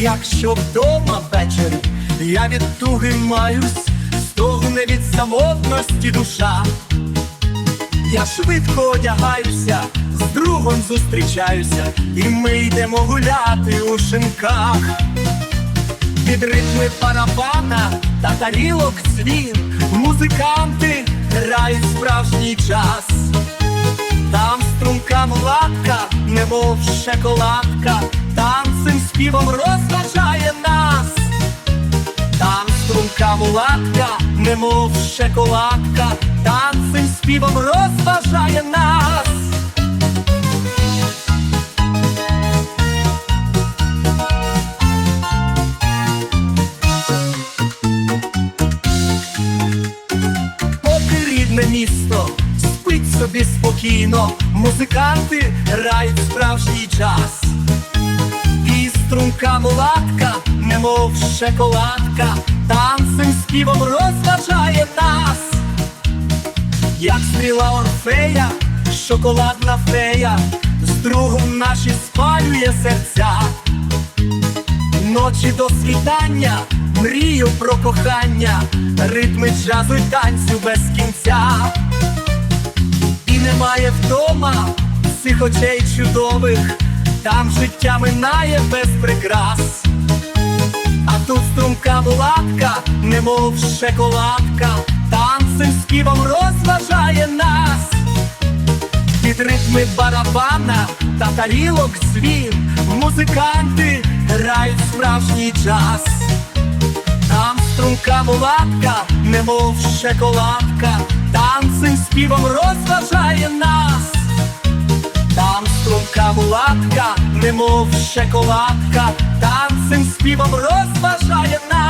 Якщо вдома ввечері я від туги маюсь, стогне від самотності душа. Я швидко одягаюся, з другом зустрічаюся, і ми йдемо гуляти у шинках. Під ритми барабана та тарілок дзвін Музиканти грають справжній час. Там струнка младка, немов шоколадка, танцем співом розважає нас. Там струнка мулатка, немов шоколадка, танцем співом розважає нас. Поки рідне місто спить собі спокійно, музиканти грають справжній час. Струнка мулатка, немов шоколадка, танцем співом розважає нас, як стріла Орфея, шоколадна фея, з другом наші спалює серця. Ночі до світання, мрію про кохання, ритми джазу й танцю без кінця. І немає вдома цих очей чудових, там життя минає без прикрас. А тут струмка мулатка, немов шоколадка, танцем співом розважає нас. Під ритми барабана та тарілок дзвін Музиканти грають справжній час. Там струнка мулатка, немов шоколадка, танцем співом розважає немов шоколадка, танцем співом розважає нас.